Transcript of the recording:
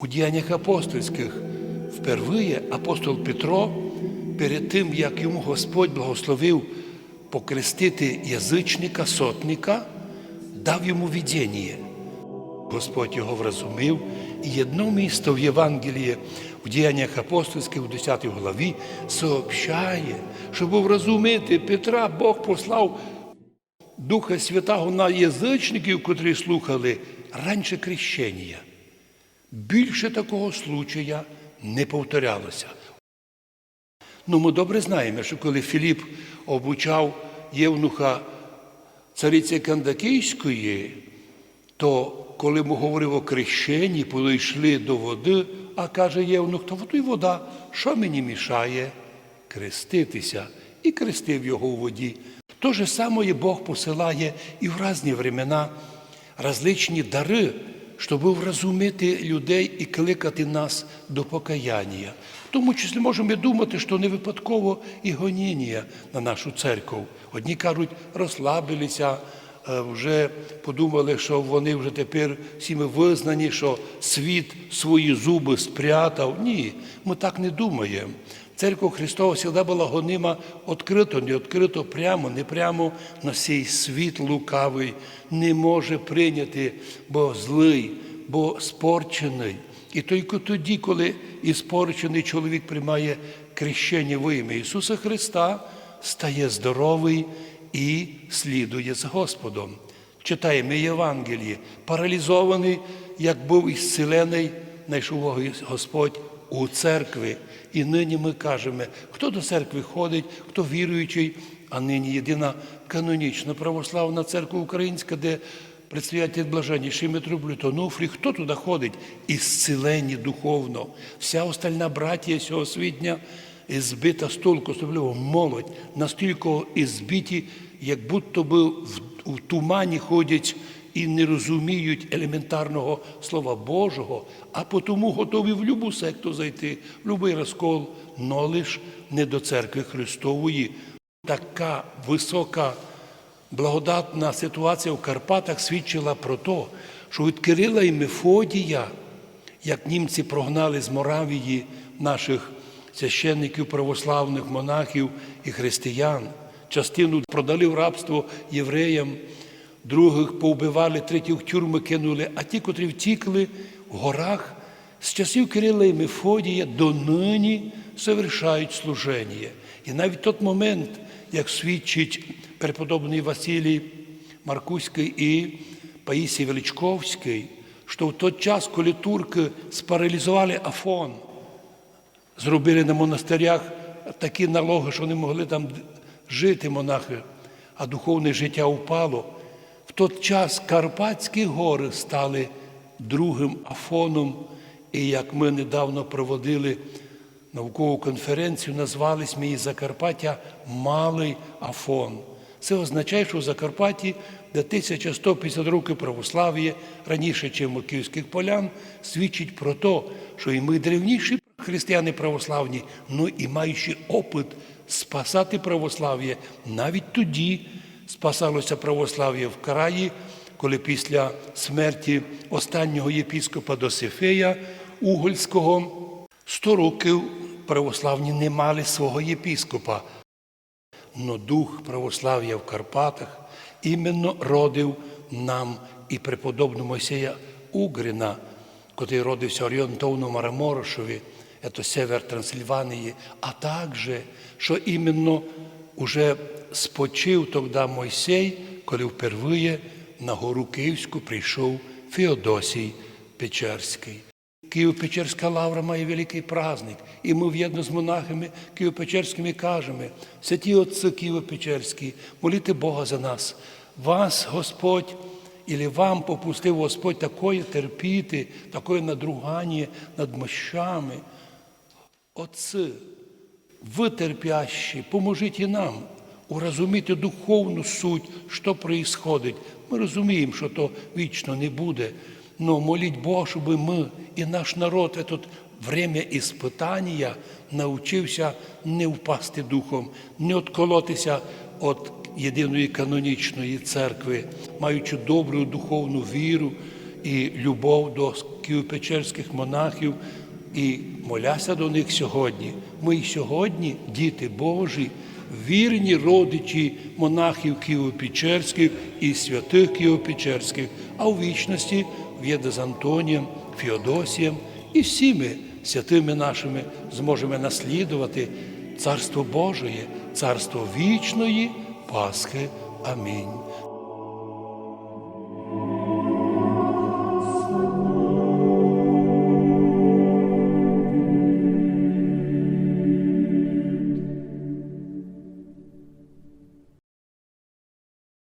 У діяннях апостольських впервые апостол Петро, перед тим, як йому Господь благословив покрестити язичника, сотника, дав йому видіння. Господь його вразумив, і одно місто в Євангелії в діяннях апостольських у 10 главі сообщає, щоб вразумити Петра, Бог послав Духа Святого на язичників, котрі слухали раніше крещення. Більше такого случая не повторялося. Ну, ми добре знаємо, що коли Філіп обучав євнуха цариці Кандакійської, то коли ми говорив о крещенні, йшли до води, а каже євнух, то воду й вода, що мені мішає креститися? І крестив його у воді. То же саме Бог посилає і в різні времена различні дари, щоб вразумити людей і кликати нас до покаяння. В тому числі можемо думати, що не випадково і гоніння на нашу церкву. Одні кажуть, розслабилися, е, вже подумали, що вони вже тепер всіми визнані, що світ свої зуби спрятав. Ні, ми так не думаємо. Церква Христова завжди була гонима відкрито, не відкрито, прямо, не прямо, на цей світ лукавий не може прийняти, бо злий, бо спорчений. І тільки тоді, коли іспорчений чоловік приймає крещення в ім'я Ісуса Христа, стає здоровий і слідує з Господом. Читаємо Євангелії, паралізований, як був ісцелений, знайшов Господь у церкві. І нині ми кажемо, хто до церкви ходить, хто віруючий, а нині єдина канонічна православна церква українська, де предстоятель блаженніший митрополит Онуфрій, хто туди ходить? Ісцелені духовно. Вся остальна братія цього світня збита з толку, особливо молодь, настільки ізбиті, як будто би в тумані ходять і не розуміють елементарного слова Божого, а потому готові в любу секту зайти, в будь-який розкол, но лиш не до церкви Христової. Така висока благодатна ситуація в Карпатах свідчила про те, що від Кирила і Мефодія, як німці прогнали з Моравії наших священників, православних монахів і християн, частину продали в рабство євреям, других повбивали, третіх в тюрми кинули, а ті, котрі втікли в горах, з часів Кирила і Мефодія до нині совершають служення. І навіть той момент, як свідчить преподобний Василій Маркуський і Паїсій Величковський, що в той час, коли турки спаралізували Афон, зробили на монастирях такі налоги, що не могли там жити монахи, а духовне життя упало. Той час Карпатські гори стали другим Афоном, і як ми недавно проводили наукову конференцію, назвались ми її Закарпаття Малий Афон. Це означає, що в Закарпатті, де 1150 років православ'я, раніше, ніж у київських полян, свідчить про те, що і ми древніші християни православні, ну і маючи опит спасати православ'я, навіть тоді спасалося православ'я в краї, коли після смерті останнього єпіскопа Досифея Угольського 100 років православні не мали свого єпіскопа. Но дух православ'я в Карпатах іменно родив нам і преподобну Мойсея Угрина, котрий родився орієнтовно Мараморошові, це север Трансильванії, а також, що іменно уже спочив тоді Мойсей, коли впервые на гору Київську прийшов Феодосій Печерський. Києво-Печерська лавра має великий праздник, і ми в'єдно з монахами Києво-Печерськими кажемо, святі отці Києво-Печерські, моліте Бога за нас. Вас, Господь, і вам попустив Господь такое терпіти, такое надругання над мощами. Отці, ви терпящі, поможіть і нам урозуміти духовну суть, що происходить. Ми розуміємо, що то вічно не буде. Но моліть Бога, щоб ми і наш народ це время іспитання навчився не впасти духом, не відколотися від єдиної канонічної церкви, маючи добру духовну віру і любов до києво-печерських монахів, і моляся до них сьогодні. Ми й сьогодні, діти Божі, вірні родичі монахів Києво-Печерських і святих Києво-Печерських, а у вічності в'єде з Антонієм, Феодосієм і всіми святими нашими зможемо наслідувати Царство Божеє, Царство вічної Пасхи. Амінь.